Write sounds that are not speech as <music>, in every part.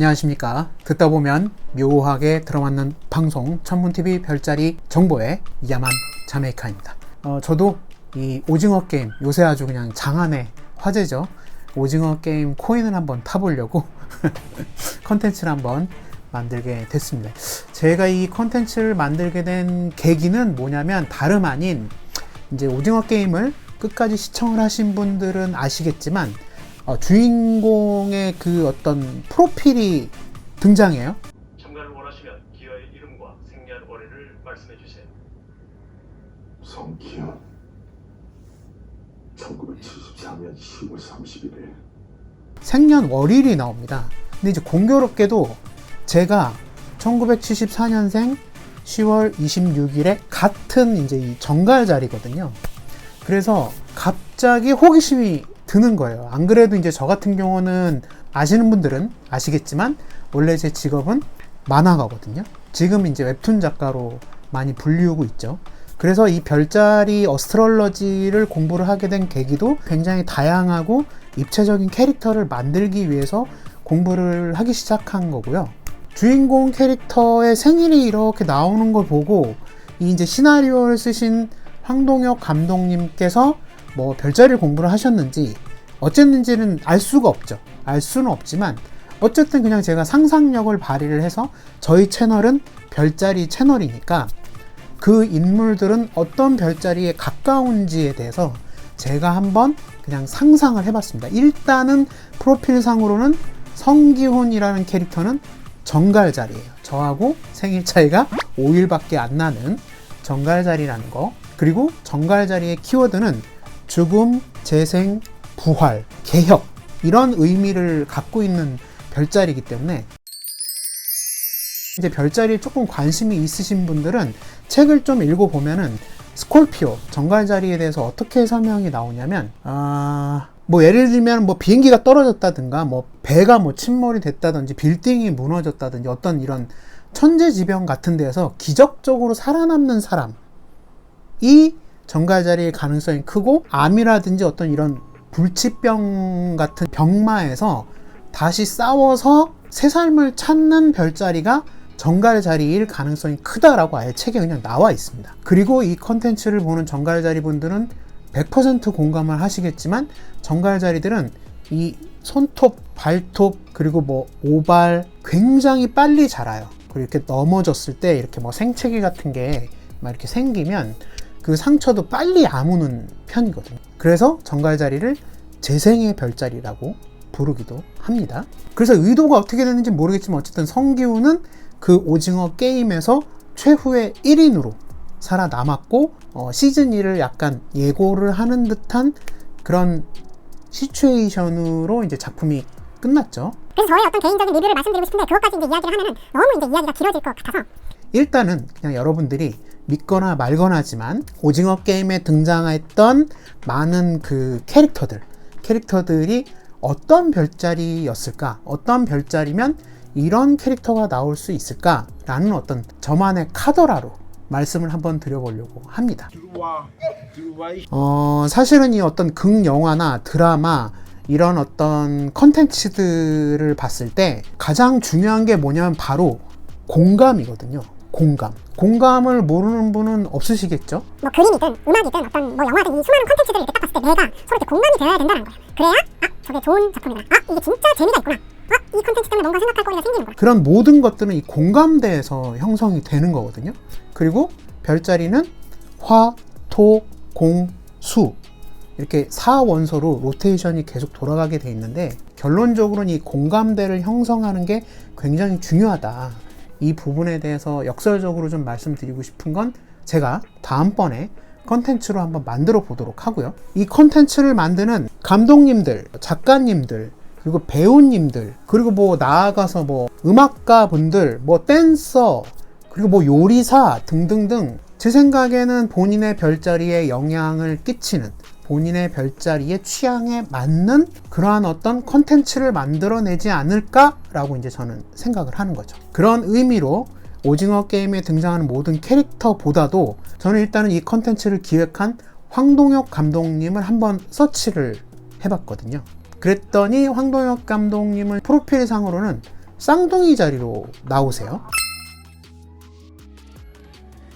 안녕하십니까. 듣다 보면 묘하게 들어맞는 방송 천문TV 별자리 정보의 야만 자메이카입니다. 어, 저도 이 오징어 게임 요새 아주 그냥 장안의 화제죠. 오징어 게임 코인을 한번 타보려고 <laughs> 컨텐츠를 한번 만들게 됐습니다. 제가 이 컨텐츠를 만들게 된 계기는 뭐냐면 다름 아닌 이제 오징어 게임을 끝까지 시청을 하신 분들은 아시겠지만 어, 주인공의 그 어떤 프로필이 등장해요. 참가를 원하시면 기어의 이름과 생년 월일을 말씀해 주세요. 성기현 1974년 10월 31일 생년 월일이 나옵니다. 근데 이제 공교롭게도 제가 1974년생 10월 26일에 같은 이제 이 정갈 자리거든요. 그래서 갑자기 호기심이 드는 거예요. 안 그래도 이제 저 같은 경우는 아시는 분들은 아시겠지만 원래 제 직업은 만화가거든요. 지금 이제 웹툰 작가로 많이 불리우고 있죠. 그래서 이 별자리 어스트롤러지를 공부를 하게 된 계기도 굉장히 다양하고 입체적인 캐릭터를 만들기 위해서 공부를 하기 시작한 거고요. 주인공 캐릭터의 생일이 이렇게 나오는 걸 보고 이 이제 시나리오를 쓰신 황동혁 감독님께서 뭐 별자리를 공부를 하셨는지 어쨌는지는 알 수가 없죠. 알 수는 없지만 어쨌든 그냥 제가 상상력을 발휘를 해서 저희 채널은 별자리 채널이니까 그 인물들은 어떤 별자리에 가까운지에 대해서 제가 한번 그냥 상상을 해봤습니다. 일단은 프로필상으로는 성기훈이라는 캐릭터는 정갈 자리예요. 저하고 생일 차이가 5일밖에 안 나는 정갈 자리라는 거. 그리고 정갈 자리의 키워드는 죽음, 재생, 부활, 개혁 이런 의미를 갖고 있는 별자리이기 때문에 이제 별자리에 조금 관심이 있으신 분들은 책을 좀 읽어보면은 스콜피오 정갈자리에 대해서 어떻게 설명이 나오냐면 아. 뭐 예를 들면 뭐 비행기가 떨어졌다든가 뭐 배가 뭐 침몰이 됐다든지 빌딩이 무너졌다든지 어떤 이런 천재지변 같은 데서 기적적으로 살아남는 사람이 정갈자리의 가능성이 크고 암이라든지 어떤 이런 불치병 같은 병마에서 다시 싸워서 새 삶을 찾는 별자리가 정갈 자리일 가능성이 크다라고 아예 책에 그냥 나와 있습니다. 그리고 이 컨텐츠를 보는 정갈 자리 분들은 100% 공감을 하시겠지만 정갈 자리들은 이 손톱, 발톱, 그리고 뭐 오발 굉장히 빨리 자라요. 그리고 이렇게 넘어졌을 때 이렇게 뭐 생채기 같은 게 막 이렇게 생기면 그 상처도 빨리 아무는 편이거든요. 그래서 정갈자리를 재생의 별자리라고 부르기도 합니다. 그래서 의도가 어떻게 됐는지 모르겠지만 어쨌든 성기훈은 그 오징어 게임에서 최후의 1인으로 살아남았고 어, 시즌 2를 약간 예고를 하는 듯한 그런 시츄에이션으로 이제 작품이 끝났죠. 그래서 저의 어떤 개인적인 리뷰를 말씀드리고 싶은데 그것까지 이제 이야기를 하면은 너무 이제 이야기가 길어질 것 같아서 일단은 그냥 여러분들이 믿거나 말거나지만 오징어 게임에 등장했던 많은 그 캐릭터들 캐릭터들이 어떤 별자리였을까 어떤 별자리면 이런 캐릭터가 나올 수 있을까 라는 어떤 저만의 카더라로 말씀을 한번 드려보려고 합니다. 어, 사실은 이 어떤 극영화나 드라마 이런 어떤 컨텐츠들을 봤을 때 가장 중요한 게 뭐냐면 바로 공감이거든요. 공감. 공감을 모르는 분은 없으시겠죠? 뭐 그림이든 음악이든 어떤 뭐 영화든 이 수많은 컨텐츠들을 이렇게 딱 봤을 때 내가 서로 이렇게 공감이 되어야 된다는 거야. 그래야 아 저게 좋은 작품이구나. 아 이게 진짜 재미가 있구나. 아 이 컨텐츠 때문에 뭔가 생각할 거리가 생기는구나. 그런 모든 것들은 이 공감대에서 형성이 되는 거거든요. 그리고 별자리는 화, 토, 공, 수 이렇게 4원소로 로테이션이 계속 돌아가게 돼 있는데 결론적으로는 이 공감대를 형성하는 게 굉장히 중요하다. 이 부분에 대해서 역설적으로 좀 말씀드리고 싶은 건 제가 다음번에 컨텐츠로 한번 만들어 보도록 하고요. 이 컨텐츠를 만드는 감독님들, 작가님들, 그리고 배우님들, 그리고 뭐 나아가서 뭐 음악가 분들, 뭐 댄서, 그리고 뭐 요리사 등등등 제 생각에는 본인의 별자리에 영향을 끼치는 본인의 별자리의 취향에 맞는 그러한 어떤 컨텐츠를 만들어내지 않을까라고 이제 저는 생각을 하는 거죠. 그런 의미로 오징어 게임에 등장하는 모든 캐릭터보다도 저는 일단은 이 컨텐츠를 기획한 황동혁 감독님을 한번 서치를 해봤거든요. 그랬더니 황동혁 감독님은 프로필상으로는 쌍둥이 자리로 나오세요.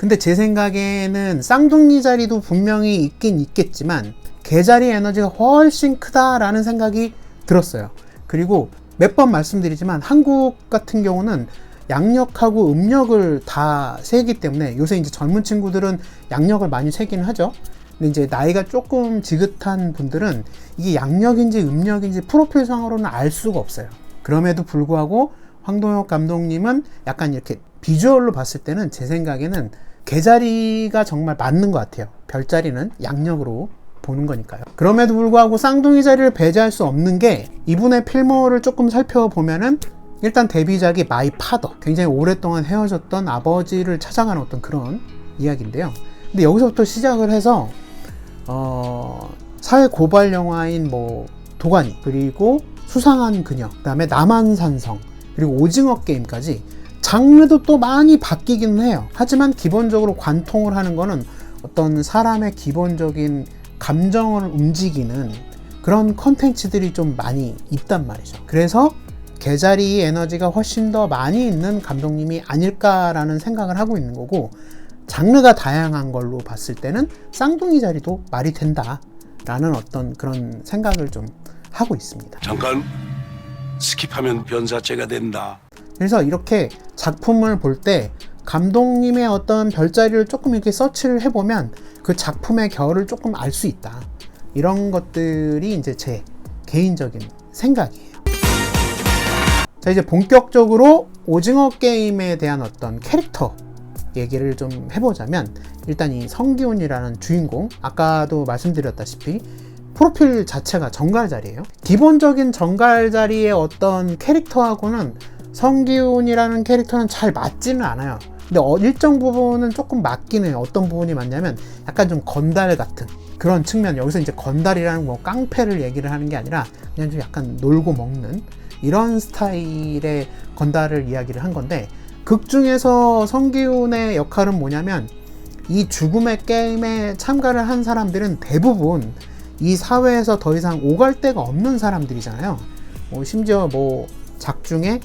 근데 제 생각에는 쌍둥이 자리도 분명히 있긴 있겠지만 개자리 에너지가 훨씬 크다라는 생각이 들었어요. 그리고 몇 번 말씀드리지만 한국 같은 경우는 양력하고 음력을 다 세기 때문에 요새 이제 젊은 친구들은 양력을 많이 세기는 하죠. 근데 이제 나이가 조금 지긋한 분들은 이게 양력인지 음력인지 프로필상으로는 알 수가 없어요. 그럼에도 불구하고 황동혁 감독님은 약간 이렇게 비주얼로 봤을 때는 제 생각에는 개자리가 정말 맞는 것 같아요. 별자리는 양력으로 보는 거니까요. 그럼에도 불구하고 쌍둥이 자리를 배제할 수 없는 게 이분의 필모를 조금 살펴보면은 일단 데뷔작이 마이 파더 굉장히 오랫동안 헤어졌던 아버지를 찾아가는 어떤 그런 이야기인데요. 근데 여기서부터 시작을 해서 어, 사회 고발 영화인 뭐 도가니 그리고 수상한 그녀 그다음에 남한산성 그리고 오징어 게임까지 장르도 또 많이 바뀌기는 해요. 하지만 기본적으로 관통을 하는 거는 어떤 사람의 기본적인 감정을 움직이는 그런 컨텐츠들이 좀 많이 있단 말이죠. 그래서 개자리 에너지가 훨씬 더 많이 있는 감독님이 아닐까라는 생각을 하고 있는 거고 장르가 다양한 걸로 봤을 때는 쌍둥이 자리도 말이 된다라는 어떤 그런 생각을 좀 하고 있습니다. 잠깐 스킵하면 변사체가 된다. 그래서 이렇게 작품을 볼 때 감독님의 어떤 별자리를 조금 이렇게 서치를 해보면 그 작품의 결을 조금 알 수 있다. 이런 것들이 이제 제 개인적인 생각이에요. 자, 이제 본격적으로 오징어 게임에 대한 어떤 캐릭터 얘기를 좀 해보자면 일단 이 성기훈이라는 주인공 아까도 말씀드렸다시피 프로필 자체가 정갈자리예요. 기본적인 정갈자리의 어떤 캐릭터하고는 성기훈이라는 캐릭터는 잘 맞지는 않아요. 근데 어, 일정 부분은 조금 해요. 어떤 부분이 맞냐면 약간 좀 건달 같은 그런 측면. 여기서 이제 건달이라는 뭐 깡패를 얘기를 하는 게 아니라 그냥 좀 약간 놀고 먹는 이런 스타일의 건달을 이야기를 한 건데 극 중에서 성기훈의 역할은 뭐냐면 이 죽음의 게임에 참가를 한 사람들은 대부분 이 사회에서 더 이상 오갈 데가 없는 사람들이잖아요. 뭐 심지어 뭐 작중에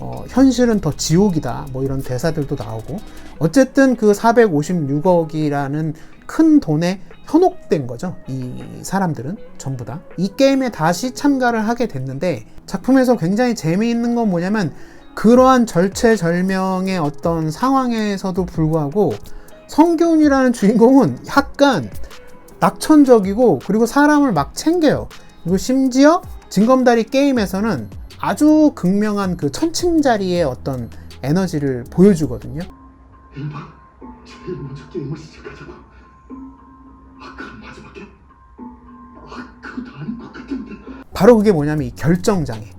어, 현실은 더 지옥이다. 뭐 이런 대사들도 나오고. 어쨌든 그 456억이라는 큰 돈에 현혹된 거죠. 이 사람들은 전부 다. 이 게임에 다시 참가를 하게 됐는데 작품에서 굉장히 재미있는 건 뭐냐면 그러한 절체절명의 어떤 상황에서도 불구하고 성교훈이라는 주인공은 약간 낙천적이고 그리고 사람을 막 챙겨요. 그리고 심지어 징검다리 게임에서는 아주 극명한 그 천칭 자리의 어떤 에너지를 보여주거든요. 일방 제일 먼저 게임을 시작하자고 아 그럼 마지막에 아 그것도 아닌 것 같은데 바로 그게 뭐냐면 이 결정장애.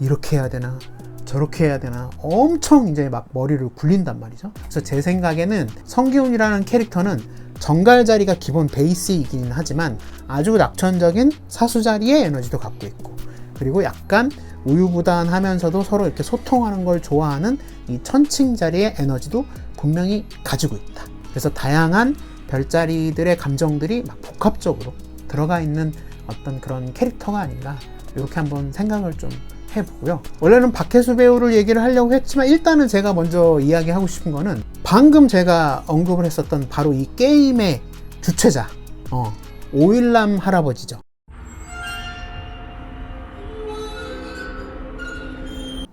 이렇게 해야 되나? 저렇게 해야 되나? 엄청 이제 막 머리를 굴린단 말이죠. 그래서 제 생각에는 성기훈이라는 캐릭터는 정갈 자리가 기본 베이스이긴 하지만 아주 낙천적인 사수 자리의 에너지도 갖고 있고 그리고 약간 우유부단하면서도 서로 이렇게 소통하는 걸 좋아하는 이 천칭 자리의 에너지도 분명히 가지고 있다. 그래서 다양한 별자리들의 감정들이 막 복합적으로 들어가 있는 어떤 그런 캐릭터가 아닌가 이렇게 한번 생각을 좀 해보고요. 원래는 박혜수 배우를 얘기를 하려고 했지만 일단은 제가 먼저 이야기하고 싶은 거는 방금 제가 언급을 했었던 바로 이 게임의 주최자 어, 오일남 할아버지죠.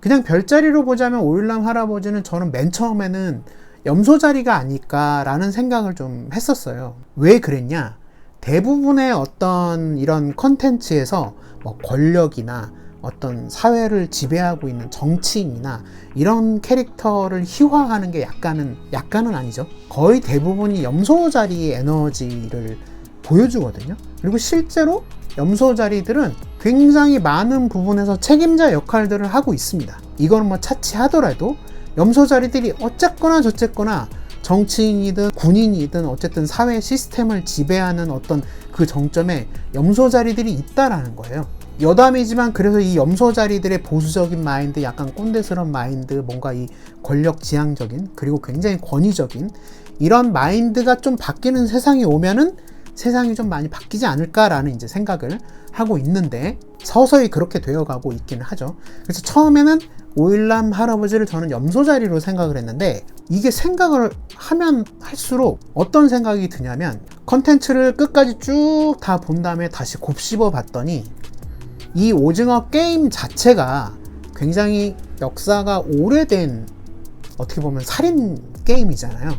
그냥 별자리로 보자면 오일남 할아버지는 저는 맨 처음에는 염소 자리가 아닐까라는 생각을 좀 했었어요. 왜 그랬냐? 대부분의 어떤 이런 컨텐츠에서 뭐 권력이나 어떤 사회를 지배하고 있는 정치인이나 이런 캐릭터를 희화하는 게 약간은 약간은 아니죠. 거의 대부분이 염소 자리의 에너지를 보여주거든요. 그리고 실제로 염소 자리들은 굉장히 많은 부분에서 책임자 역할들을 하고 있습니다. 이거는 뭐 차치하더라도 염소 자리들이 어쨌거나 저쨌거나 정치인이든 군인이든 어쨌든 사회 시스템을 지배하는 어떤 그 정점에 염소 자리들이 있다라는 거예요. 여담이지만 그래서 이 염소 자리들의 보수적인 마인드, 약간 꼰대스러운 마인드, 뭔가 이 권력 지향적인 그리고 굉장히 권위적인 이런 마인드가 좀 바뀌는 세상이 오면은 세상이 좀 많이 바뀌지 않을까라는 이제 생각을 하고 있는데 서서히 그렇게 되어가고 있기는 하죠. 그래서 처음에는 오일남 할아버지를 저는 염소자리로 생각을 했는데 이게 생각을 하면 할수록 어떤 생각이 드냐면 컨텐츠를 끝까지 쭉 다 본 다음에 다시 곱씹어 봤더니 이 오징어 게임 자체가 굉장히 역사가 오래된 어떻게 보면 살인 게임이잖아요.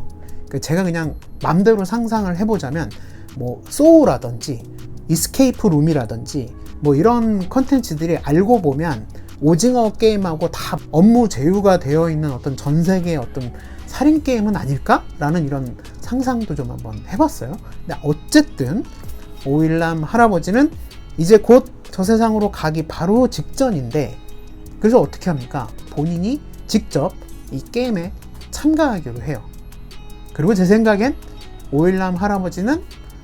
그 제가 그냥 맘대로 상상을 해보자면 뭐 소우라든지 이스케이프 룸이라든지 뭐 이런 컨텐츠들이 알고 보면 오징어 게임하고 다 업무 제휴가 되어 있는 어떤 전 세계의 어떤 살인 게임은 아닐까라는 이런 상상도 좀 한번 해봤어요. 근데 어쨌든 오일남 할아버지는 이제 곧 저 세상으로 가기 바로 직전인데 그래서 어떻게 합니까? 본인이 직접 이 게임에 참가하기로 해요. 그리고 제 생각엔 오일남 할아버지는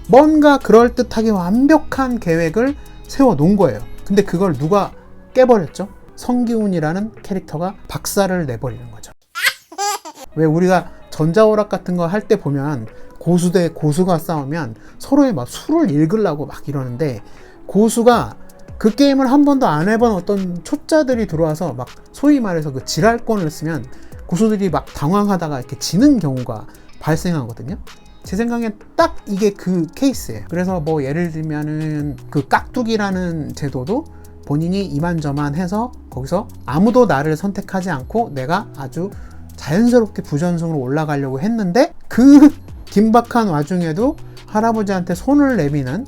뭔가 그럴듯하게 완벽한 계획을 세워 놓은 거예요. 근데 그걸 누가 깨버렸죠? 성기훈이라는 캐릭터가 박살을 내버리는 거죠. 왜 우리가 전자오락 같은 거 할 때 보면 고수 대 고수가 싸우면 서로의 막 술을 읽으려고 막 이러는데 고수가 그 게임을 한 번도 안 해본 어떤 초짜들이 들어와서 막 소위 말해서 그 지랄권을 쓰면 고수들이 막 당황하다가 이렇게 지는 경우가 발생하거든요. 제 생각엔 딱 이게 그 케이스예요. 그래서 뭐 예를 들면은 그 깍두기라는 제도도 본인이 이만저만 해서 거기서 아무도 나를 선택하지 않고 내가 아주 자연스럽게 부전승으로 올라가려고 했는데 그 긴박한 와중에도 할아버지한테 손을 내미는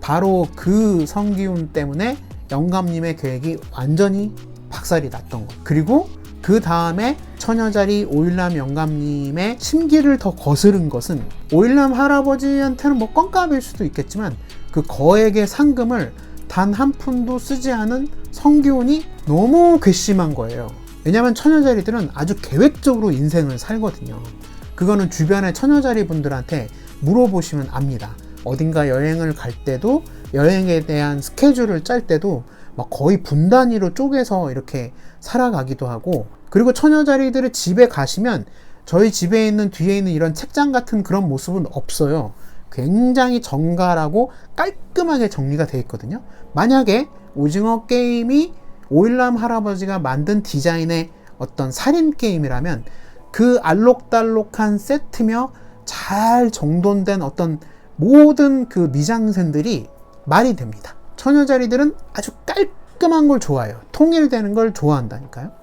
바로 그 성기훈 때문에 영감님의 계획이 완전히 박살이 났던 것. 그리고 그 다음에 처녀자리 오일남 영감님의 심기를 더 거스른 것은 오일남 할아버지한테는 뭐 껌값일 수도 있겠지만 그 거액의 상금을 단 한 푼도 쓰지 않은 성기훈이 너무 괘씸한 거예요. 왜냐면 처녀자리들은 아주 계획적으로 인생을 살거든요. 그거는 주변의 처녀자리 분들한테 물어보시면 압니다. 어딘가 여행을 갈 때도 여행에 대한 스케줄을 짤 때도 막 거의 분단위로 쪼개서 이렇게 살아가기도 하고 그리고 처녀자리들의 집에 가시면 저희 집에 있는 뒤에 있는 이런 책장 같은 그런 모습은 없어요. 굉장히 정갈하고 깔끔하게 정리가 되어 있거든요. 만약에 오징어 게임이 오일남 할아버지가 만든 디자인의 어떤 살인 게임이라면 그 알록달록한 세트며 잘 정돈된 어떤 모든 그 미장센들이 말이 됩니다. 처녀자리들은 아주 깔끔한 걸 좋아해요. 통일되는 걸 좋아한다니까요.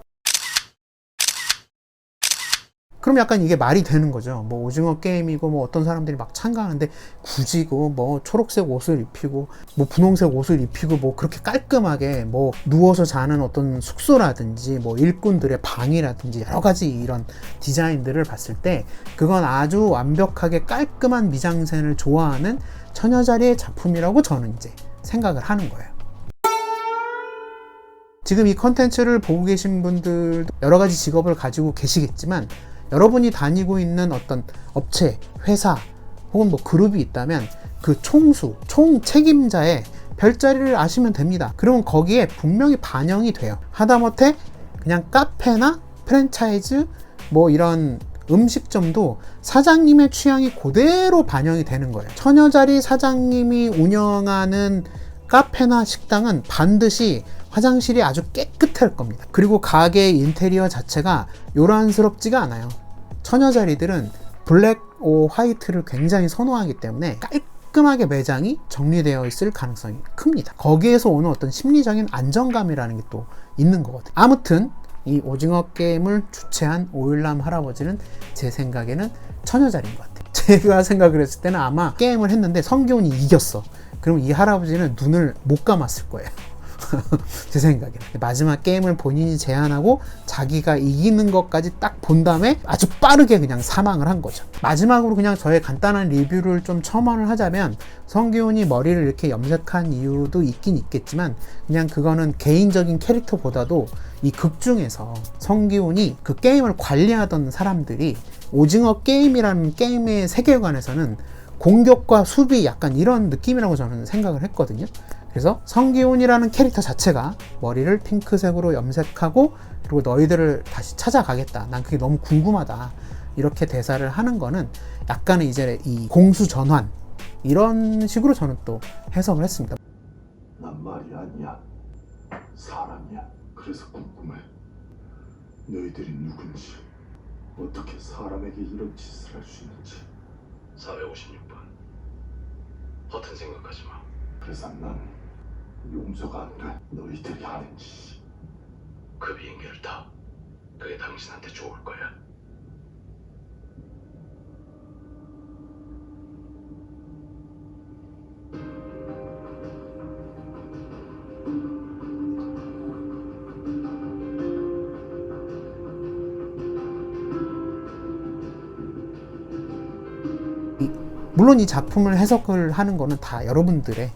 그럼 약간 이게 말이 되는 거죠. 뭐 오징어 게임이고 뭐 어떤 사람들이 막 참가하는데 굳이 그뭐 초록색 옷을 입히고 뭐 분홍색 옷을 입히고 뭐 그렇게 깔끔하게 뭐 누워서 자는 어떤 숙소라든지 뭐 일꾼들의 방이라든지 여러 가지 이런 디자인들을 봤을 때 그건 아주 완벽하게 깔끔한 미장센을 좋아하는 처녀자리의 작품이라고 저는 이제 생각을 하는 거예요. 지금 이 컨텐츠를 보고 계신 분들도 여러 가지 직업을 가지고 계시겠지만 여러분이 다니고 있는 어떤 업체, 회사 혹은 뭐 그룹이 있다면 그 총수, 총 책임자의 별자리를 아시면 됩니다. 그러면 거기에 분명히 반영이 돼요. 하다못해 그냥 카페나 프랜차이즈 뭐 이런 음식점도 사장님의 취향이 그대로 반영이 되는 거예요. 처녀자리 사장님이 운영하는 카페나 식당은 반드시 화장실이 아주 깨끗할 겁니다. 그리고 가게 인테리어 자체가 요란스럽지가 않아요. 처녀자리들은 블랙 오 화이트를 굉장히 선호하기 때문에 깔끔하게 매장이 정리되어 있을 가능성이 큽니다. 거기에서 오는 어떤 심리적인 안정감이라는 게 또 있는 거거든요. 아무튼 이 오징어 게임을 주최한 오일남 할아버지는 제 생각에는 처녀자리인 것 같아요. <laughs> 제가 생각을 했을 때는 아마 게임을 했는데 성기훈이 이겼어. 그럼 이 할아버지는 눈을 못 감았을 거예요. <laughs> 제 생각에 마지막 게임을 본인이 제안하고 자기가 이기는 것까지 딱 본 다음에 아주 빠르게 그냥 사망을 한 거죠. 마지막으로 그냥 저의 간단한 리뷰를 좀 첨언을 하자면 성기훈이 머리를 이렇게 염색한 이유도 있긴 있겠지만 그냥 그거는 개인적인 캐릭터보다도 이 극 중에서 성기훈이 그 게임을 관리하던 사람들이 오징어 게임이라는 게임의 세계관에서는 공격과 수비 약간 이런 느낌이라고 저는 생각을 했거든요. 그래서 성기훈이라는 캐릭터 자체가 머리를 핑크색으로 염색하고 그리고 너희들을 다시 찾아가겠다. 난 그게 너무 궁금하다. 이렇게 대사를 하는 거는 약간의 이제 이 공수 전환 이런 식으로 저는 또 해석을 했습니다. 난 말이 아니야. 사람이야. 그래서 궁금해. 너희들이 누군지, 어떻게 사람에게 이런 짓을 할 수 있는지. 456번. 허튼 생각하지 마. 그래서 난 용서가 안 돼. 너희들이 하는 짓이. 그 비행기를 타. 그게 당신한테 좋을 거야. 물론 이 작품을 해석을 하는 거는 다 여러분들의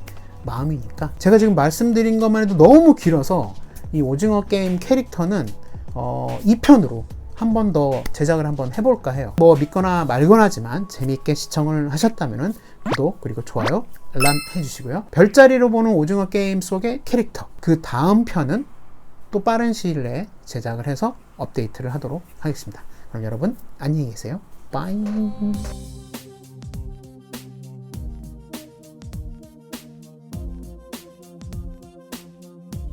마음이니까 제가 지금 말씀드린 것만 해도 너무 길어서 이 오징어 게임 캐릭터는 어, 2편으로 한 번 더 제작을 한번 해볼까 해요. 뭐 믿거나 말거나지만 재미있게 시청을 하셨다면 구독 그리고 좋아요 알람 해주시고요. 별자리로 보는 오징어 게임 속의 캐릭터 그 다음 편은 또 빠른 시일 내에 제작을 해서 업데이트를 하도록 하겠습니다. 그럼 여러분 안녕히 계세요. 빠이.